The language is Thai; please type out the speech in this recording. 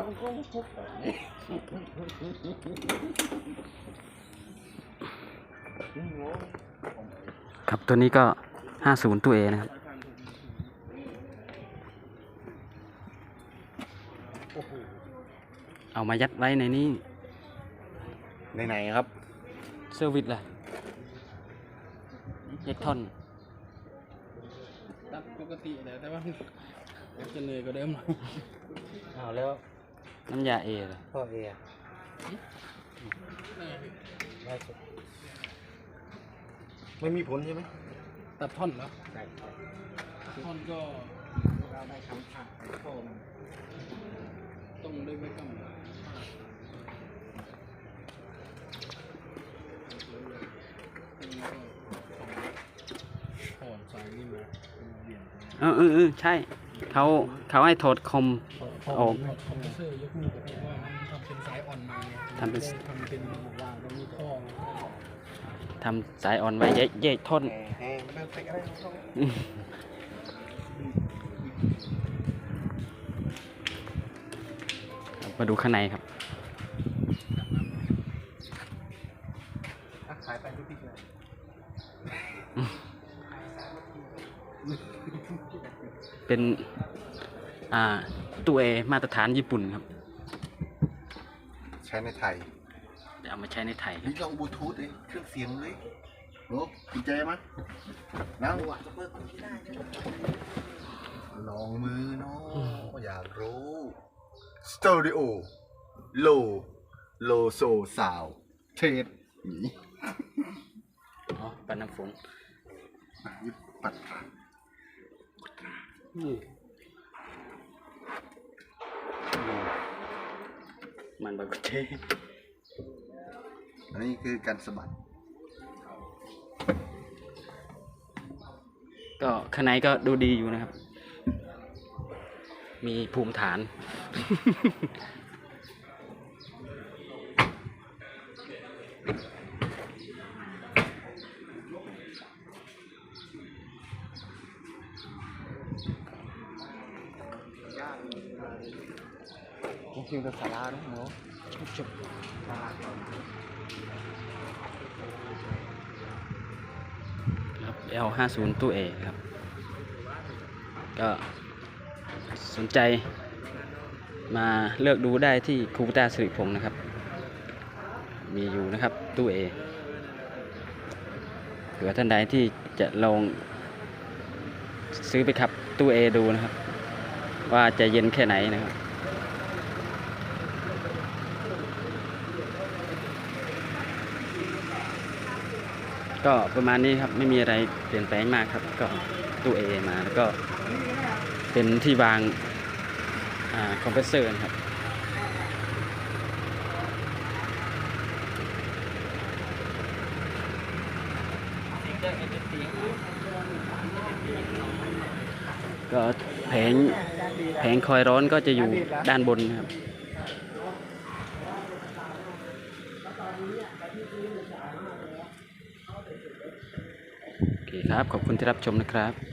ต้องก็พบแบบนี้ครับตัวนี้ก็50ตัวเอนะครับ เอามายัดไว้ในนี้ ในไหนครับ เซอร์วิสล่ะเอ็กทอนตัดปกติเลยแต่ว่าจะเหนื่อยกว่าเดิมหน่อยเอาแล้ว น้ำยาเอเลยพ่อเออะได้สุดไม่มีผลใช่ไหมตัดท่อนแล้วได้ท่อนก็เราได้คำถามโทรมันต้องได้ไม่กำถอนสายนี่มาเบี่ยงเออเออเออใช่ เขาเขาให้ถอดคอม ออกคอมเพรสเซอร์ยกมือเพราะว่ามันทำเป็นสายอ่อนมาไงทำเป็น ทำเป็นบอกว่าเรามีท่อทำสายอ่อนไว้เยอะเยอะท่อนแหมแหมไม่ต้องใส่อะไรต้องมาดูข้างในครับอะขายไปทุกที่เลยเป็น อ่า ตัวเอมาตรฐานญี่ปุ่นครับใช้ในไทยเดี๋ยวเอามาใช้ในไทยครับนี่ลองบลูทูธเลยเครื่องเสียงเลยโหดีใจมั้ยนั่งวะลองมือเนาะอยากรู้สตูดิโอโลโลโซสาวเทสนี่อ๋อปันน้ำฝนยิบปัดนี่ มันบากุเทอันนี้คือการสะบัด ก็ข้างในก็ดูดีอยู่นะครับ มีภูมิฐานผมพิม จบครับ L50 ตู้ A ครับ ก็สนใจมาเลือกดูได้ที่คูปตาสิริพงศ์นะครับ มีอยู่นะครับตู้ A เผื่อท่านใดที่จะลองซื้อไปขับตู้ A ดูนะครับ ว่าจะเย็นแค่ไหนนะครับ ก็ประมาณนี้ครับไม่มีอะไรเปลี่ยนแปลงมากครับ ก็ตู้เอมาแล้วก็เป็นที่วางอคอมเพรสเซอร์นะครับก็แผงแผงคอยร้อนก็จะอยู่ด้านบนนะครับ โอเคครับ ขอบคุณที่รับชมนะครับ